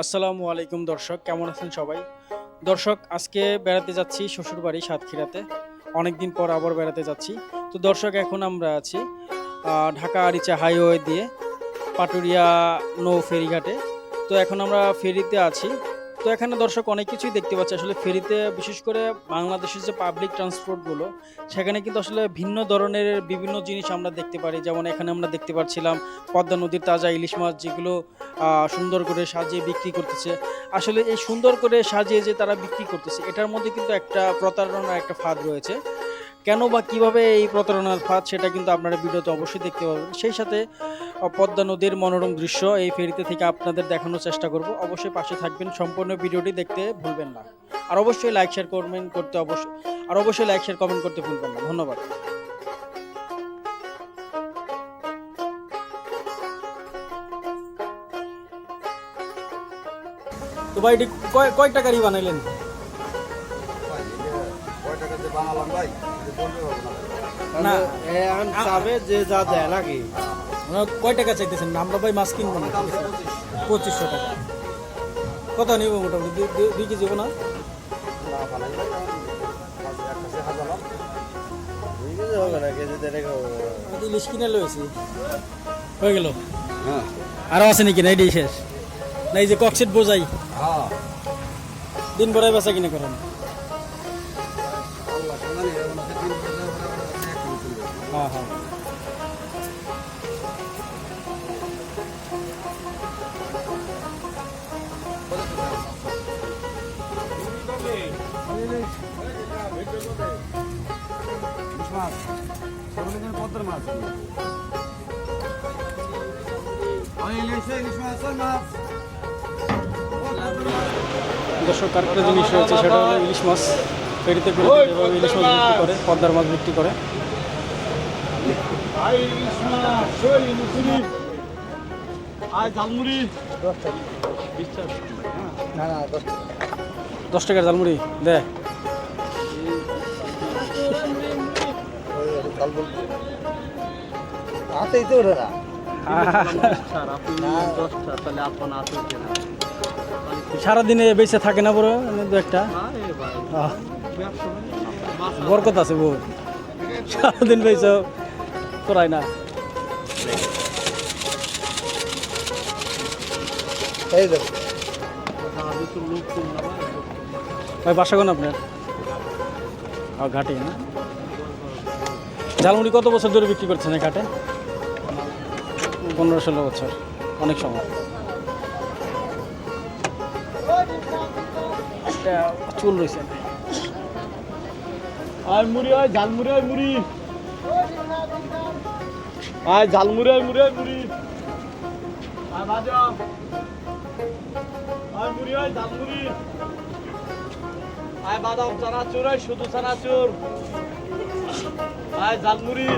আসসালামু আলাইকুম দর্শক, কেমন আছেন সবাই? দর্শক, আজকে বেড়াতে যাচ্ছি শ্বশুরবাড়ি সাতক্ষীরাতে। অনেকদিন পর আবার বেড়াতে যাচ্ছি। তো দর্শক, এখন আমরা আছি ঢাকা আরিচা হাইওয়ে দিয়ে পাটুরিয়া নৌ ফেরিঘাটে। তো এখন আমরা ফেরিতে আছি। তো এখানে দর্শক অনেক কিছুই দেখতে পাচ্ছে। আসলে ফেরিতে বিশেষ করে বাংলাদেশের যে পাবলিক ট্রান্সপোর্টগুলো সেখানে কিন্তু আসলে ভিন্ন ধরনের বিভিন্ন জিনিস আমরা দেখতে পারি। যেমন এখানে আমরা দেখতে পাচ্ছিলাম পদ্মা নদীর তাজা ইলিশ মাছ যেগুলো সুন্দর করে সাজিয়ে বিক্রি করতেছে। আসলে এই সুন্দর করে সাজিয়ে যে তারা বিক্রি করতেছে, এটার মধ্যে কিন্তু একটা প্রতারণার একটা ফাঁদ রয়েছে। কেন বা কীভাবে এই প্রতারণার ফাঁদ সেটা কিন্তু আপনারা ভিডিওতে অবশ্যই দেখতে পাবেন। সেই সাথে পদ্মা নদীর মনোরম দৃশ্য এই ফেরিতে থেকে আপনাদের দেখানোর চেষ্টা করব। অবশ্যই পাশে থাকবেন। সম্পূর্ণ ভিডিওটি দেখতে ভুলবেন না। আর অবশ্যই লাইক শেয়ার কমেন্ট করতে অবশ্যই, আর অবশ্যই লাইক শেয়ার কমেন্ট করতে ভুলবেন না। ধন্যবাদ। তো ভাই কয় কয় টাকারই বানাইলেন? না। না এখন চাবে যে যা দেয় নাকি। আপনারা কয় টাকা চাইতেছেন? আমরা ভাই মাছ কিনবো না দাম পঁচিশ পঁচিশশো টাকা। কত নিব মোটামুটি? দুই- কেজি না? ইলিশ কিনে লয়েছি হয়ে গেল? আরও আছে নাকি? না এটাই শেষ। না এই যে ককসেট বোঝাই। হ্যাঁ। দিন ভরাই বেচা কিনে করেন? তুলবে। হ্যাঁ হ্যাঁ ইলিশ মাছ পদ্মার মাছ মাছ ওই দর্শক আরেকটা জিনিস রয়েছে সেটা হলো ইলিশ মাছ ফেরিতে করে যেভাবে ইলিশ মাছ বিক্রি করে পদ্মার মাছ বিক্রি করে আই ইলিশ মাছ ওই ইলিশ আই ঝালমুড়ি না না দশ টাকার ঝালমুড়ি, দে। সারাদিনে বেঁচে থাকে না বড়, দু একটা। বরকত আছে বহুত। সারাদিন বেঁচে করাই না। এই ভাই ভাই বাসা কোন আপনার? ঘাটে না ঝালমুড়ি কত বছর ধরে বিক্রি করছেন এই ঘাটে? পনেরো ষোলো বছর অনেক সময়। চুল রয়েছে। আর মুড়ি হয় ঝালমুড়ি হয় মুড়ি। আয় ঝাল মুড়ে মুড়ে মুড়ি। আয় ভাজা আয়, মুড়ি, আয় ঝালমুড়ি আয়, বাদাম চানাচুর, আয়, শুধু চানাচুর। আয় ঝালমুড়ি